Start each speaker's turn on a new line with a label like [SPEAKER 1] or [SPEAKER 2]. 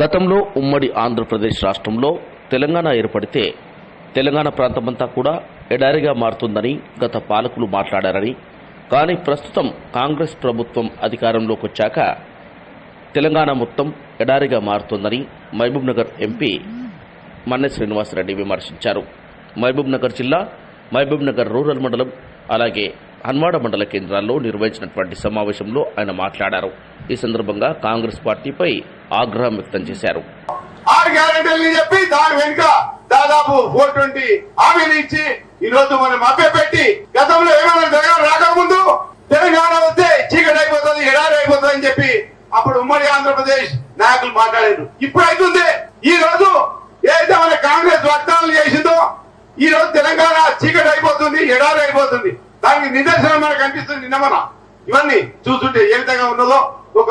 [SPEAKER 1] గతంలో ఉమ్మడి ఆంధ్రప్రదేశ్ రాష్ట్రంలో తెలంగాణ ఏర్పడితే తెలంగాణ ప్రాంతమంతా కూడా ఎడారిగా మారుతుందని గత పాలకులు మాట్లాడారని కానీ ప్రస్తుతం కాంగ్రెస్ ప్రభుత్వం అధికారంలోకి వచ్చాక తెలంగాణ మొత్తం ఎడారిగా మారుతుందని మహబూబ్నగర్ ఎంపీ మన్నె శ్రీనివాసరెడ్డి విమర్శించారు. మహబూబ్నగర్ జిల్లా మహబూబ్నగర్ రూరల్ మండలం అలాగే హన్వాడ మండల కేంద్రాల్లో నిర్వహించినటువంటి సమావేశంలో ఆయన మాట్లాడారు. ఈ సందర్భంగా కాంగ్రెస్ పార్టీపై ఆగ్రహం వ్యక్తం చేశారు.
[SPEAKER 2] ఆరు గ్యారెంటీలు చెప్పి దాని వెనుక దాదాపు ఫోర్ ట్వంటీ హామీలు ఇచ్చి ఈ రోజు మనం మభ్య పెట్టి గతంలో ఏమైనా జగన్ రాకముందు తెలంగాణ వస్తే చీకటి అయిపోతుంది ఎడారి అయిపోతుంది అని చెప్పి అప్పుడు ఉమ్మడి ఆంధ్రప్రదేశ్ నాయకులు మాట్లాడారు. ఇప్పుడు అవుతుంది ఈ రోజు ఏదైతే మన కాంగ్రెస్ వాగ్దానాలు చేసిందో ఈ రోజు తెలంగాణ చీకటి అయిపోతుంది ఎడారి అయిపోతుంది. దానికి నిదర్శనం మనకు కనిపిస్తుంది నిన్న మన. ఇవన్నీ చూస్తుంటే ఏ విధంగా ఉన్నదో ఒక